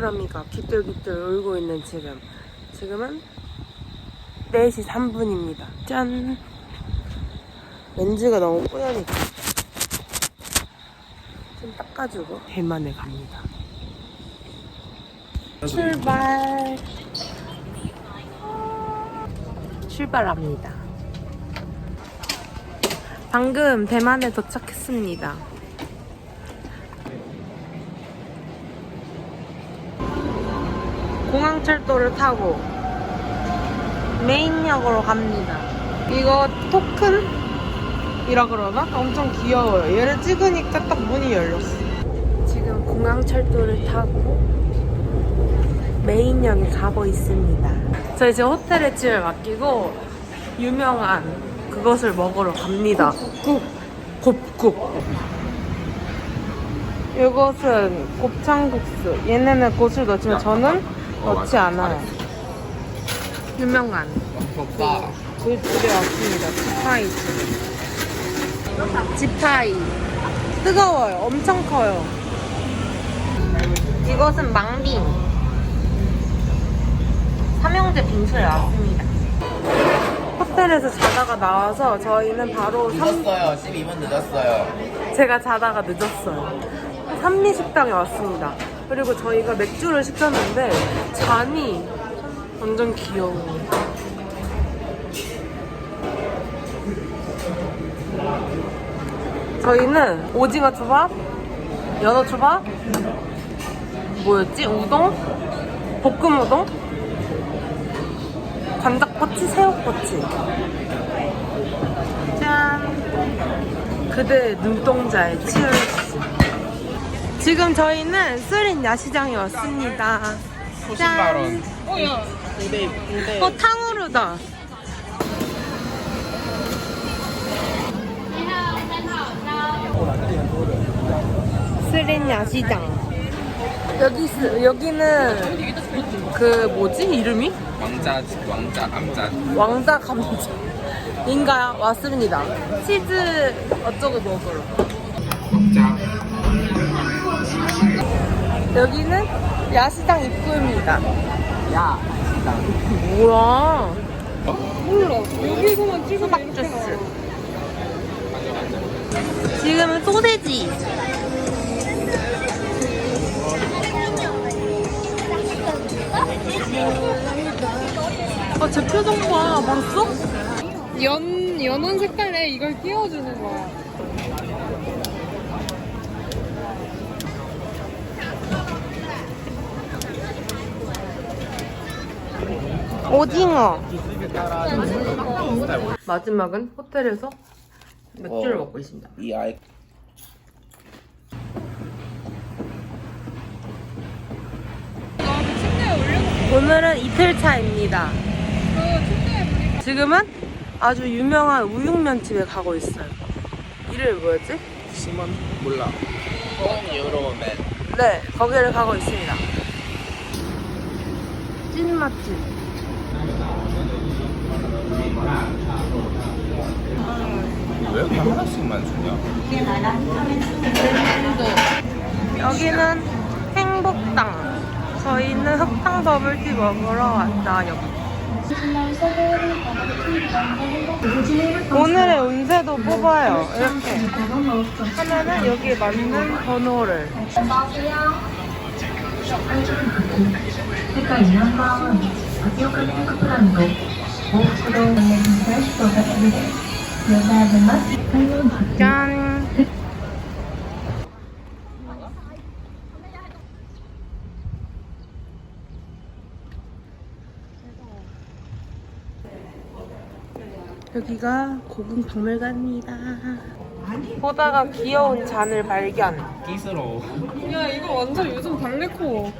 동그라미가 깃들깃들 울고 있는 지금. 지금은 4시 3분입니다. 짠! 렌즈가 너무 뿌여니까 좀 닦아주고 대만에 갑니다. 출발! 출발합니다. 방금 대만에 도착했습니다 공항철도를 타고 메인역으로 갑니다. 이거 토큰 이라 그러나? 엄청 귀여워요. 얘를 찍으니까 딱 문이 열렸어. 지금 공항철도를 타고 메인역에 가고 있습니다. 저희 지금 호텔에 짐을 맡기고 유명한 그것을 먹으러 갑니다. 국, 곱국. 이것은 곱창국수. 얘네는 고수를 넣지만 저는 넣지 않아요. 유명한 그 집에 왔습니다. 지파이 집. 지파이. 뜨거워요. 엄청 커요. 이것은 망빙. 삼형제 빙수에 왔습니다. 호텔에서 자다가 나와서 저희는 바로 삼, 늦었어요. 12분 늦었어요. 제가 자다가 늦었어요. 산미 식당에 왔습니다. 그리고 저희가 맥주를 시켰는데 잔이 완전 귀여워. 저희는 오징어 초밥, 연어 초밥, 뭐였지? 우동, 볶음 우동, 관닭꼬치, 새우꼬치. 짠. 그대 눈동자에 치열했 지. 지금 저희는 쓰린 야시장에 왔습니다. 짠. 어, 야. 무대, 무대. 어, 탕후루다. 쓰린 야시장. 여기, 있- 여기는 그 뭐지? 이름이? 왕자, 왕자, 암자. 왕자 감자인가 왔습니다. 치즈 어쩌고 먹으러. 왕자. 여기는 야시장 입구입니다. 야. 뭐야? 몰라. 여기서만 찍으면 주스. 지금은 소세지. 아, 제 표정 봐. 봤어? 연, 연한 색깔에 이걸 띄워주는 거야. 오징어. 마지막은 호텔에서 맥주를 어. 먹고 있습니다. 이 아이. 오늘은 이틀 차입니다. 지금은 아주 유명한 우육면 집에 가고 있어요. 이름이 뭐였지? 시몬? 몰라. 홈 유로맨. 네, 거기를 가고 있습니다. 찐 맛집. 왜 하나씩만 주냐? 네. 여기는 행복당. 저희는 흑당 버블티 먹으러 왔어요. 오늘의 운세도 뽑아요. 이렇게 하면은 여기에 맞는 번호를. 안녕하세요. 짠. 여기가 고궁 박물관입니다. 보다가 귀여운 잔을 발견. 끼스러워. 야 이거 완전 요즘 발레코.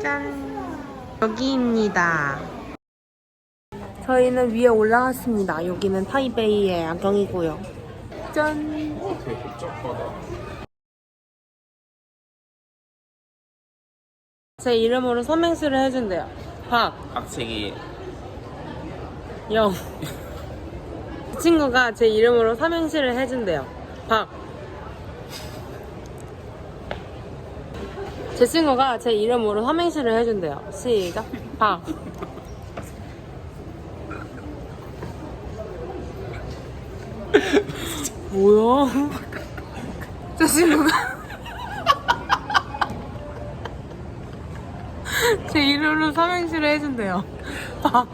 짠. 여기입니다. 저희는 위에 올라갔습니다. 여기는 타이베이의 야경이고요. 짠. 복잡하다. 제 이름으로 삼행시를 해준대요. 박, 박치기 영. 그 친구가 제 이름으로 삼행시를 해준대요. 박. 제 친구가 제 이름으로 삼행시를 해준대요. 시작. 박. 뭐야? 제 친구가 제 이름으로 삼행시를 해준대요. 박.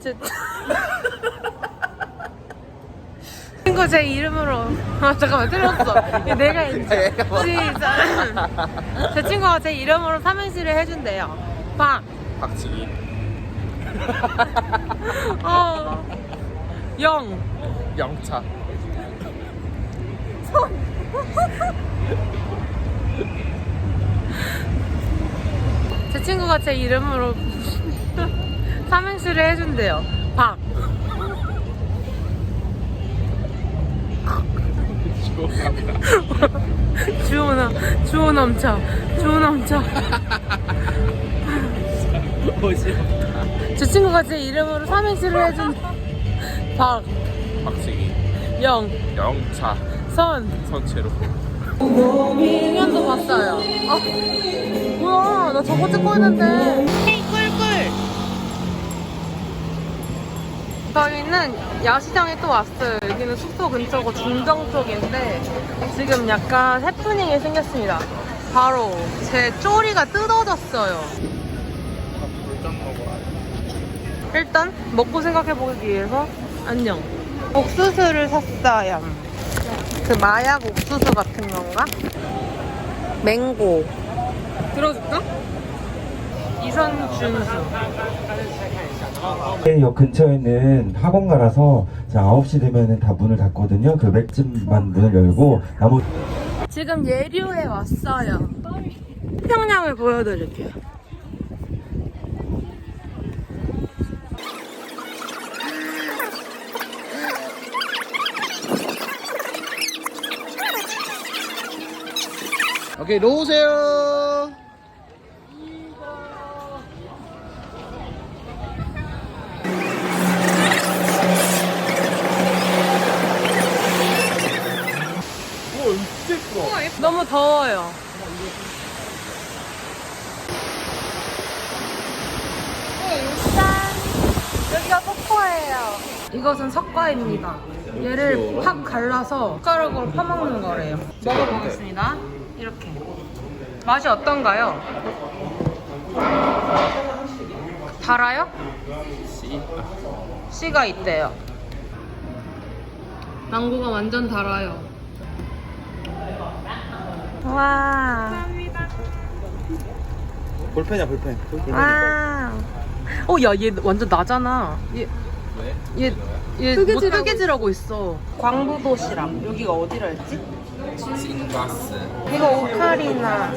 제 친구 제 이름으로. 아 잠깐만 틀렸어. 이거 내가 인지 시작. 제 친구가 제 이름으로 삼행시를 해준대요. 박. 박치기 어. 영. 영차. 제 친구가 제 이름으로 삼행시를 해준대요. 박 주호나 주호 넘쳐 주호 넘쳐 제 친구가 제 이름으로 삼행시를 해준 박, 박치기. 영, 영차. 선. 선체로. 공연도 봤어요. 아 뭐야 나 저거 찍고 있는데 저희는 야시장에 또 왔어요. 여기는 숙소 근처고 중정 쪽인데 지금 약간 해프닝이 생겼습니다. 바로 제 쪼리가 뜯어졌어요. 일단 먹고 생각해보기 위해서 안녕. 옥수수를 샀어요. 그 마약 옥수수 같은 건가? 맹고. 들어줄까? 이선준수 역 근처에 있는 학원가라서 자 9시 되면은 다 문을 닫거든요. 그 맥집만 문을 열고 나머지 지금 예류에 왔어요. 평양을 보여드릴게요. 오케이 놓으세요 여기가 폭포예요. 이것은 석과입니다. 얘를 팍 갈라서 숟가락으로 퍼먹는 거래요. 먹어보겠습니다. 이렇게. 맛이 어떤가요? 달아요? 씨가 있대요. 망고가 완전 달아요. 와. 볼펜이야 볼펜 와. 어, 야, 얘 완전 나잖아. 얘, 왜? 얘, 얘 뜨개질하고, 뜨개질하고 있어. 광부도시락. 여기가 어디라 했지? 찐가스 이거 오카리나.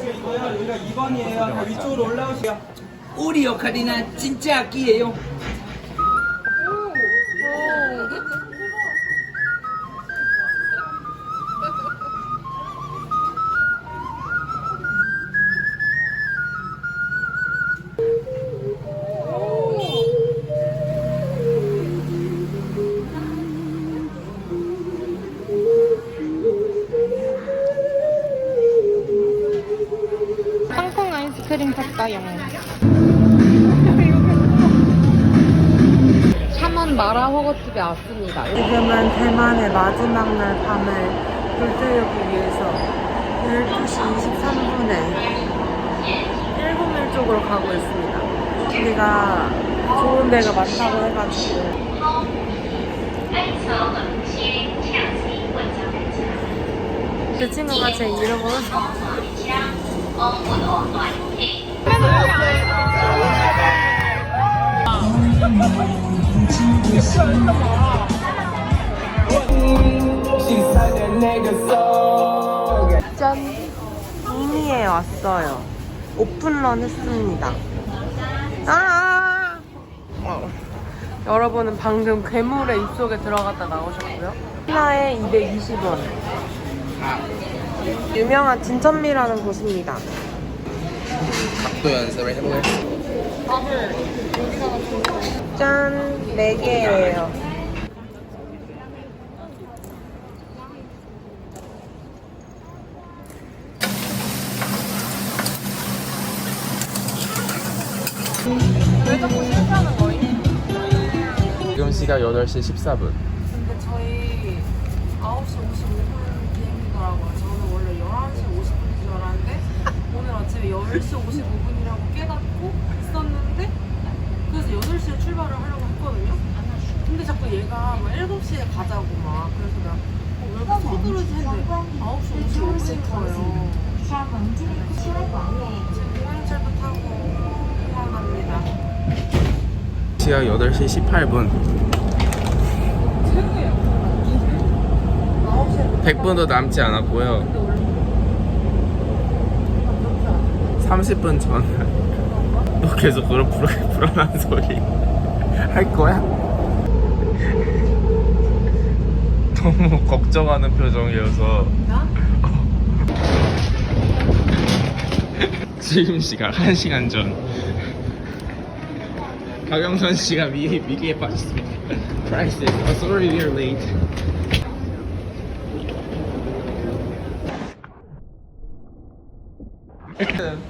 우리 오카리나 진짜 악기예요. 팡팡 아이스크림 샀다요. 샤먼 마라 허거집에 왔습니다. 지금은 대만의 마지막 날 밤을 불태우기 위해서 12시 23분에 101 쪽으로 가고 있습니다. 여기가 좋은 데가 많다고 해가지고 제 친구가 제 이름으로 짠! 미니에 왔어요. 오픈런 했습니다. 아! 어. 여러분은 방금 괴물의 입속에 들어갔다 나오셨고요. 하나에 220원. 유명한 진천미라는 곳입니다. 각도 연습을 해볼래? 짠! 4개예요. 왜 자꾸 실패하는 거임? 지금 시각 8시 14분. 근데 저희 9시 55분 비행기더라고요. 저는 원래 11시 50분인 줄 알았는데 그 원래 10시 55분이라고 깨닫고 있었는데 그래서 8시에 출발을 하려고 했거든요. 근데 자꾸 얘가 막 7시에 가자고 막 그래서 나 어, 왜 이렇게 서두르지 했는데 9시 55분인 거예요. 지금 공항철도 타고 공항갑니다. 시야 8시 18분. 최고예요. 9시에 100분도 남지 않았고요. 30분 전. 너 계속 그런 불안, 불안한 소리 할 거야? 너무 걱정하는 표정이어서. 지금 시각 1시간 전. 박영선 씨가 위, 위기에 빠졌습니다. Crisis. Oh, sorry, we're late.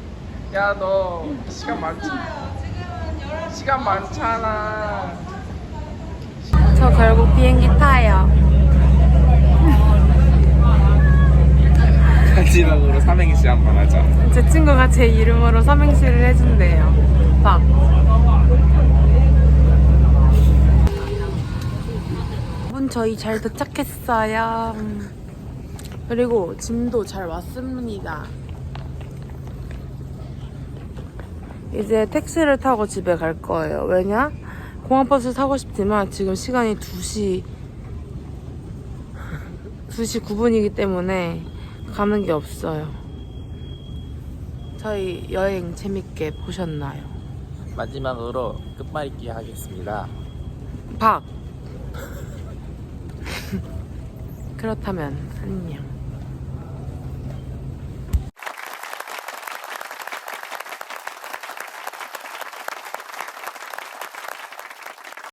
야, 너 시간 많잖아. 시간 많잖아. 저 결국 비행기 타요. 마지막으로 삼행시 한 번 하자. 제 친구가 제 이름으로 삼행시를 해준대요. 박. 여러분 저희 잘 도착했어요. 그리고 짐도 잘 왔습니다. 이제 택시를 타고 집에 갈 거예요. 왜냐? 공항버스 타고 싶지만 지금 시간이 2시 2시 9분이기 때문에 가는 게 없어요. 저희 여행 재밌게 보셨나요? 마지막으로 끝말잇기 하겠습니다. 박! 그렇다면 안녕.